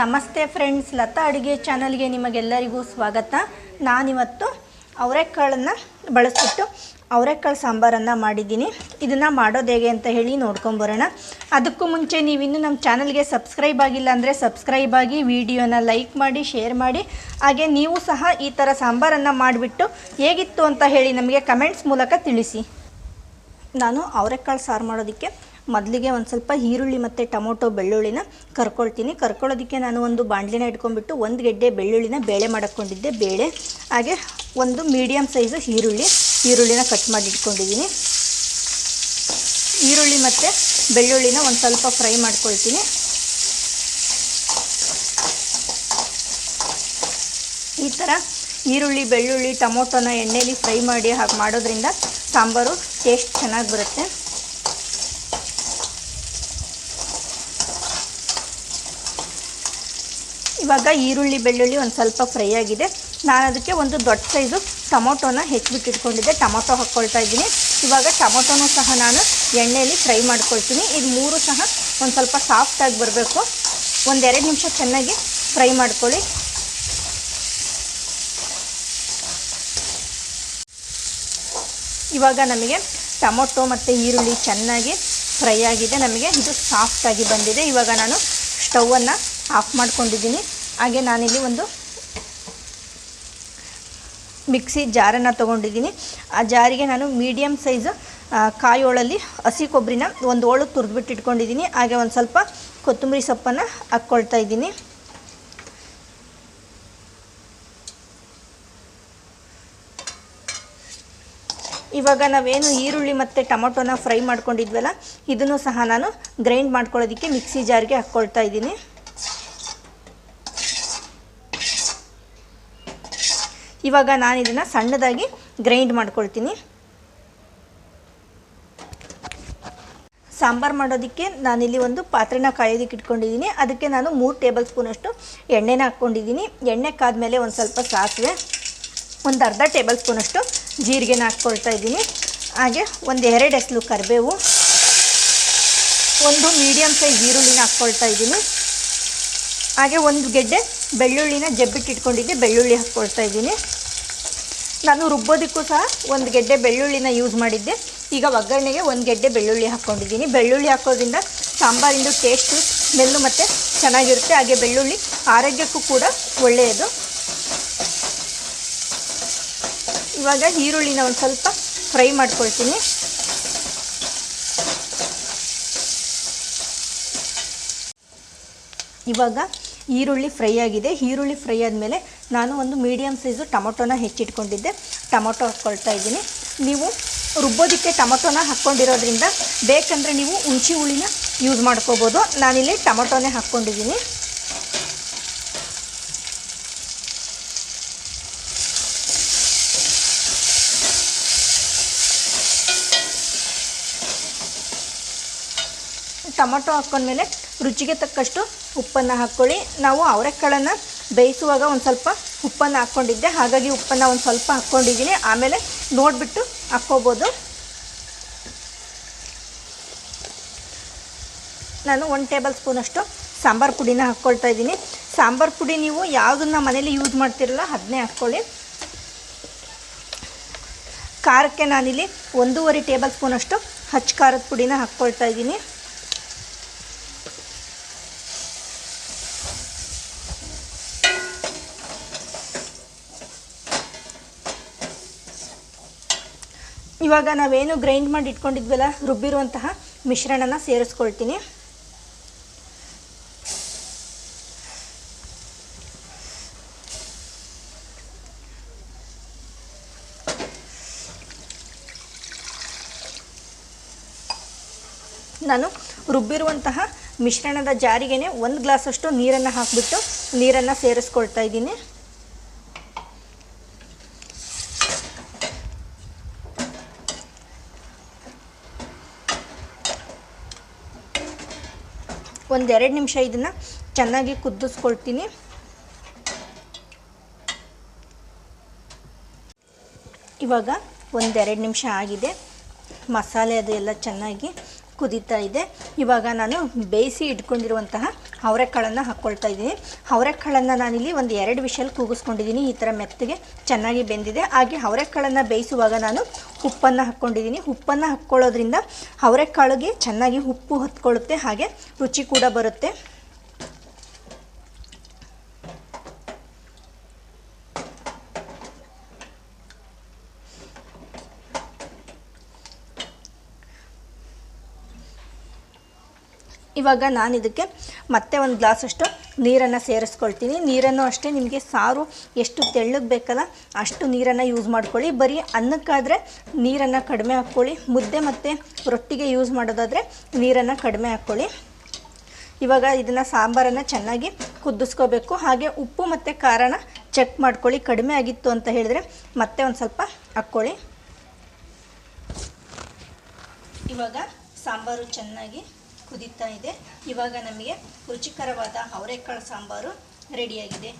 ನಮಸ್ತೆ ಫ್ರೆಂಡ್ಸ್, ಲತಾ ಅಡುಗೆ ಚಾನಲ್ಗೆ ನಿಮಗೆಲ್ಲರಿಗೂ ಸ್ವಾಗತ. ನಾನಿವತ್ತು ಅವರೆಕಾಳನ್ನು ಬಳಸ್ಬಿಟ್ಟು ಅವರೆಕಾಳು ಸಾಂಬಾರನ್ನು ಮಾಡಿದ್ದೀನಿ. ಇದನ್ನು ಮಾಡೋದು ಹೇಗೆ ಅಂತ ಹೇಳಿ ನೋಡ್ಕೊಂಬರೋಣ. ಅದಕ್ಕೂ ಮುಂಚೆ ನೀವಿನ್ನೂ ನಮ್ಮ ಚಾನಲ್ಗೆ ಸಬ್ಸ್ಕ್ರೈಬ್ ಆಗಿಲ್ಲ ಅಂದರೆ ಸಬ್ಸ್ಕ್ರೈಬ್ ಆಗಿ ವಿಡಿಯೋನ ಲೈಕ್ ಮಾಡಿ, ಶೇರ್ ಮಾಡಿ. ಹಾಗೆ ನೀವು ಸಹ ಈ ಥರ ಸಾಂಬಾರನ್ನು ಮಾಡಿಬಿಟ್ಟು ಹೇಗಿತ್ತು ಅಂತ ಹೇಳಿ ನಮಗೆ ಕಮೆಂಟ್ಸ್ ಮೂಲಕ ತಿಳಿಸಿ. ನಾನು ಅವರೆಕಾಳು ಸಾರು ಮಾಡೋದಕ್ಕೆ ಮೊದಲಿಗೆ ಒಂದು ಸ್ವಲ್ಪ ಈರುಳ್ಳಿ ಮತ್ತು ಟೊಮೊಟೊ ಬೆಳ್ಳುಳ್ಳಿನ ಕರ್ಕೊಳ್ತೀನಿ. ಕರ್ಕೊಳ್ಳೋದಕ್ಕೆ ನಾನು ಒಂದು ಬಾಣಲಿನ ಇಟ್ಕೊಂಡ್ಬಿಟ್ಟು ಒಂದು ಗೆಡ್ಡೆ ಬೆಳ್ಳುಳ್ಳಿನ ಬೇಳೆ ಮಾಡಕ್ಕೊಂಡಿದ್ದೆ. ಬೇಳೆ, ಹಾಗೆ ಒಂದು ಮೀಡಿಯಮ್ ಸೈಜು ಈರುಳ್ಳಿ. ಈರುಳ್ಳಿನ ಕಟ್ ಮಾಡಿ ಇಟ್ಕೊಂಡಿದ್ದೀನಿ. ಈರುಳ್ಳಿ ಮತ್ತು ಬೆಳ್ಳುಳ್ಳಿನ ಒಂದು ಸ್ವಲ್ಪ ಫ್ರೈ ಮಾಡ್ಕೊಳ್ತೀನಿ. ಈ ಥರ ಈರುಳ್ಳಿ, ಬೆಳ್ಳುಳ್ಳಿ, ಟೊಮೊಟೊನ ಎಣ್ಣೆಯಲ್ಲಿ ಫ್ರೈ ಮಾಡಿ ಹಾಗೆ ಮಾಡೋದ್ರಿಂದ ಸಾಂಬಾರು ಟೇಸ್ಟ್ ಚೆನ್ನಾಗಿ ಬರುತ್ತೆ. ಇವಾಗ ಈರುಳ್ಳಿ, ಬೆಳ್ಳುಳ್ಳಿ ಒಂದು ಸ್ವಲ್ಪ ಫ್ರೈ ಆಗಿದೆ. ನಾನು ಅದಕ್ಕೆ ಒಂದು ದೊಡ್ಡ ಸೈಜು ಟೊಮೊಟೊನ ಹೆಚ್ಚಿಬಿಟ್ಟು ಇಟ್ಕೊಂಡಿದ್ದೆ ಟೊಮೊಟೊ ಹಾಕ್ಕೊಳ್ತಾ ಇದ್ದೀನಿ. ಇವಾಗ ಟೊಮೊಟೊನೂ ಸಹ ನಾನು ಎಣ್ಣೆಯಲ್ಲಿ ಫ್ರೈ ಮಾಡ್ಕೊಳ್ತೀನಿ. ಇದು ಮೂರು ಸಹ ಒಂದು ಸ್ವಲ್ಪ ಸಾಫ್ಟಾಗಿ ಬರಬೇಕು. ಒಂದೆರಡು ನಿಮಿಷ ಚೆನ್ನಾಗಿ ಫ್ರೈ ಮಾಡ್ಕೊಳ್ಳಿ. ಇವಾಗ ನಮಗೆ ಟೊಮೊಟೊ ಮತ್ತು ಈರುಳ್ಳಿ ಚೆನ್ನಾಗಿ ಫ್ರೈ ಆಗಿದೆ. ನಮಗೆ ಇದು ಸಾಫ್ಟಾಗಿ ಬಂದಿದೆ. ಇವಾಗ ನಾನು ಸ್ಟವನ್ನು ಆಫ್ ಮಾಡ್ಕೊಂಡಿದ್ದೀನಿ. ಹಾಗೆ ನಾನಿಲ್ಲಿ ಒಂದು ಮಿಕ್ಸಿ ಜಾರನ್ನು ತೊಗೊಂಡಿದ್ದೀನಿ. ಆ ಜಾರಿಗೆ ನಾನು ಮೀಡಿಯಮ್ ಸೈಜ್ ಕಾಯೋಳಲ್ಲಿ ಹಸಿ ಕೊಬ್ಬರಿನ ಒಂದು ಓಳು ತುರಿದ್ಬಿಟ್ಟು ಇಟ್ಕೊಂಡಿದ್ದೀನಿ. ಹಾಗೆ ಒಂದು ಸ್ವಲ್ಪ ಕೊತ್ತಂಬರಿ ಸೊಪ್ಪನ್ನು ಹಾಕ್ಕೊಳ್ತಾ ಇದ್ದೀನಿ. ಇವಾಗ ನಾವೇನು ಈರುಳ್ಳಿ ಮತ್ತು ಟೊಮೊಟೊನ ಫ್ರೈ ಮಾಡ್ಕೊಂಡಿದ್ವಲ್ಲ, ಇದನ್ನು ಸಹ ನಾನು ಗ್ರೈಂಡ್ ಮಾಡ್ಕೊಳ್ಳೋದಕ್ಕೆ ಮಿಕ್ಸಿ ಜಾರಿಗೆ ಹಾಕ್ಕೊಳ್ತಾ ಇದ್ದೀನಿ. ಇವಾಗ ನಾನು ಇದನ್ನು ಸಣ್ಣದಾಗಿ ಗ್ರೈಂಡ್ ಮಾಡ್ಕೊಳ್ತೀನಿ. ಸಾಂಬಾರು ಮಾಡೋದಕ್ಕೆ ನಾನಿಲ್ಲಿ ಒಂದು ಪಾತ್ರೆನ ಕಾಯೋದಕ್ಕೆ ಇಟ್ಕೊಂಡಿದ್ದೀನಿ. ಅದಕ್ಕೆ ನಾನು ಮೂರು ಟೇಬಲ್ ಸ್ಪೂನಷ್ಟು ಎಣ್ಣೆನ ಹಾಕ್ಕೊಂಡಿದ್ದೀನಿ. ಎಣ್ಣೆ ಕಾದ್ಮೇಲೆ ಒಂದು ಸ್ವಲ್ಪ ಸಾಸಿವೆ, ಒಂದು ಅರ್ಧ ಟೇಬಲ್ ಸ್ಪೂನಷ್ಟು ಜೀರಿಗೆನ ಹಾಕ್ಕೊಳ್ತಾ ಇದ್ದೀನಿ. ಹಾಗೆ ಒಂದು ಎರಡು ಎಸ್ಲು ಕರಿಬೇವು, ಒಂದು ಮೀಡಿಯಮ್ ಸೈಜ್ ಈರುಳ್ಳಿನ ಹಾಕ್ಕೊಳ್ತಾ ಇದ್ದೀನಿ. ಹಾಗೆ ಒಂದು ಗೆಡ್ಡೆ ಬೆಳ್ಳುಳ್ಳಿನ ಜಬ್ಬಿಟ್ಟಿಟ್ಕೊಂಡಿದ್ದೆ ಬೆಳ್ಳುಳ್ಳಿ ಹಾಕ್ಕೊಳ್ತಾ ಇದ್ದೀನಿ. ನಾನು ರುಬ್ಬೋದಕ್ಕೂ ಸಹ ಒಂದು ಗೆಡ್ಡೆ ಬೆಳ್ಳುಳ್ಳಿನ ಯೂಸ್ ಮಾಡಿದ್ದೆ. ಈಗ ಒಗ್ಗರಣೆಗೆ ಒಂದು ಗೆಡ್ಡೆ ಬೆಳ್ಳುಳ್ಳಿ ಹಾಕ್ಕೊಂಡಿದ್ದೀನಿ. ಬೆಳ್ಳುಳ್ಳಿ ಹಾಕೋದ್ರಿಂದ ಸಾಂಬಾರಿಂದು ಟೇಸ್ಟು ಸ್ಮೆಲ್ಲು ಮತ್ತು ಚೆನ್ನಾಗಿರುತ್ತೆ. ಹಾಗೆ ಬೆಳ್ಳುಳ್ಳಿ ಆರೋಗ್ಯಕ್ಕೂ ಕೂಡ ಒಳ್ಳೆಯದು. ಇವಾಗ ಈರುಳ್ಳಿನ ಒಂದು ಸ್ವಲ್ಪ ಫ್ರೈ ಮಾಡ್ಕೊಳ್ತೀನಿ. ಇವಾಗ ಈರುಳ್ಳಿ ಫ್ರೈ ಆಗಿದೆ. ಈರುಳ್ಳಿ ಫ್ರೈ ಆದಮೇಲೆ ನಾನು ಒಂದು ಮೀಡಿಯಮ್ ಸೈಜು ಟೊಮೊಟೊನ ಹೆಚ್ಚಿಟ್ಕೊಂಡಿದ್ದೆ. ಟೊಮೊಟೊ ಹಾಕ್ಕೊಳ್ತಾ ಇದ್ದೀನಿ. ನೀವು ರುಬ್ಬೋದಕ್ಕೆ ಟೊಮೊಟೊನ ಹಾಕ್ಕೊಂಡಿರೋದ್ರಿಂದ ಬೇಕಂದರೆ ನೀವು ಹುಣಸಿ ಹುಳಿನ ಯೂಸ್ ಮಾಡ್ಕೋಬೋದು. ನಾನಿಲ್ಲಿ ಟೊಮೊಟೊನೇ ಹಾಕ್ಕೊಂಡಿದ್ದೀನಿ. ಟೊಮೊಟೊ ಹಾಕ್ಕೊಂಡ್ಮೇಲೆ ರುಚಿಗೆ ತಕ್ಕಷ್ಟು ಉಪ್ಪನ್ನು ಹಾಕ್ಕೊಳ್ಳಿ. ನಾವು ಅವರೆಕಾಳನ್ನು ಬೇಯಿಸುವಾಗ ಒಂದು ಸ್ವಲ್ಪ ಉಪ್ಪನ್ನು ಹಾಕ್ಕೊಂಡಿದ್ದೆ. ಹಾಗಾಗಿ ಉಪ್ಪನ್ನು ಒಂದು ಸ್ವಲ್ಪ ಹಾಕ್ಕೊಂಡಿದ್ದೀನಿ. ಆಮೇಲೆ ನೋಡಿಬಿಟ್ಟು ಹಾಕ್ಕೋಬೋದು. ನಾನು ಒಂದು ಟೇಬಲ್ ಸ್ಪೂನಷ್ಟು ಸಾಂಬಾರು ಪುಡಿನ ಹಾಕ್ಕೊಳ್ತಾ ಇದ್ದೀನಿ. ಸಾಂಬಾರು ಪುಡಿ ನೀವು ಯಾವುದನ್ನು ಮನೇಲಿ ಯೂಸ್ ಮಾಡ್ತಿರಲ್ಲ ಅದನ್ನೇ ಹಾಕ್ಕೊಳ್ಳಿ. ಖಾರಕ್ಕೆ ನಾನಿಲ್ಲಿ ಒಂದೂವರೆ ಟೇಬಲ್ ಸ್ಪೂನಷ್ಟು ಹಚ್ಚ ಖಾರದ ಪುಡಿನ ಹಾಕ್ಕೊಳ್ತಾ ಇದ್ದೀನಿ. ಇವಾಗ ನಾವೇನು ಗ್ರೈಂಡ್ ಮಾಡಿ ಇಟ್ಕೊಂಡಿದ್ವಲ್ಲ, ರುಬ್ಬಿರುವಂತಹ ಮಿಶ್ರಣನ ಸೇರಿಸ್ಕೊಳ್ತೀನಿ. ನಾನು ರುಬ್ಬಿರುವಂತಹ ಮಿಶ್ರಣದ ಜಾರಿಗೆನೆ ಒಂದು ಗ್ಲಾಸಷ್ಟು ನೀರನ್ನು ಹಾಕಿಬಿಟ್ಟು ನೀರನ್ನು ಸೇರಿಸ್ಕೊಳ್ತಾ ಇದ್ದೀನಿ. ಒಂದೆರಡು ನಿಮಿಷ ಇದನ್ನು ಚೆನ್ನಾಗಿ ಕುದಿಸ್ಕೊಳ್ತೀನಿ. ಇವಾಗ ಒಂದೆರಡು ನಿಮಿಷ ಆಗಿದೆ. ಮಸಾಲೆ ಅದು ಎಲ್ಲ ಚೆನ್ನಾಗಿ ಕುದೀತಾ ಇದೆ. ಇವಾಗ ನಾನು ಬೇಯಿಸಿ ಇಟ್ಕೊಂಡಿರುವಂತಹ ಅವರೆಕಾಳನ್ನು ಹಾಕ್ಕೊಳ್ತಾ ಇದ್ದೀನಿ. ಅವರೆಕಾಳನ್ನು ನಾನಿಲ್ಲಿ ಒಂದು ಎರಡು ವಿಷಲ್ ಕೂಗಿಸ್ಕೊಂಡಿದ್ದೀನಿ. ಈ ಥರ ಮೆತ್ತಗೆ ಚೆನ್ನಾಗಿ ಬೆಂದಿದೆ. ಹಾಗೆ ಅವರೆಕಾಳನ್ನು ಬೇಯಿಸುವಾಗ ನಾನು ಉಪ್ಪನ್ನು ಹಾಕ್ಕೊಂಡಿದ್ದೀನಿ. ಉಪ್ಪನ್ನು ಹಾಕ್ಕೊಳ್ಳೋದ್ರಿಂದ ಅವರೆಕಾಳಿಗೆ ಚೆನ್ನಾಗಿ ಉಪ್ಪು ಹೊತ್ಕೊಳ್ಳುತ್ತೆ. ಹಾಗೆ ರುಚಿ ಕೂಡ ಬರುತ್ತೆ. ಇವಾಗ ನಾನು ಇದಕ್ಕೆ ಮತ್ತೆ ಒಂದು ಗ್ಲಾಸಷ್ಟು ನೀರನ್ನು ಸೇರಿಸ್ಕೊಳ್ತೀನಿ. ನೀರನ್ನು ಅಷ್ಟೇ ನಿಮಗೆ ಸಾರು ಎಷ್ಟು ತೆಳ್ಳಗೆ ಬೇಕಲ್ಲ ಅಷ್ಟು ನೀರನ್ನು ಯೂಸ್ ಮಾಡ್ಕೊಳ್ಳಿ. ಬರೀ ಅನ್ನಕ್ಕಾದರೆ ನೀರನ್ನು ಕಡಿಮೆ ಹಾಕ್ಕೊಳ್ಳಿ. ಮುದ್ದೆ ಮತ್ತು ರೊಟ್ಟಿಗೆ ಯೂಸ್ ಮಾಡೋದಾದರೆ ನೀರನ್ನು ಕಡಿಮೆ ಹಾಕ್ಕೊಳ್ಳಿ. ಇವಾಗ ಇದನ್ನು ಸಾಂಬಾರನ್ನು ಚೆನ್ನಾಗಿ ಕುದಿಸ್ಕೋಬೇಕು. ಹಾಗೆ ಉಪ್ಪು ಮತ್ತು ಖಾರನ ಚೆಕ್ ಮಾಡ್ಕೊಳ್ಳಿ. ಕಡಿಮೆ ಆಗಿತ್ತು ಅಂತ ಹೇಳಿದ್ರೆ ಮತ್ತೆ ಒಂದು ಸ್ವಲ್ಪ ಹಾಕ್ಕೊಳ್ಳಿ. ಇವಾಗ ಸಾಂಬಾರು ಚೆನ್ನಾಗಿ ಕುದೀತಾ ಇದೆ. ಇವಾಗ ನಮಗೆ ರುಚಿಕರವಾದ ಅವರೆಕಾಳು ಸಾಂಬಾರು ರೆಡಿಯಾಗಿದೆ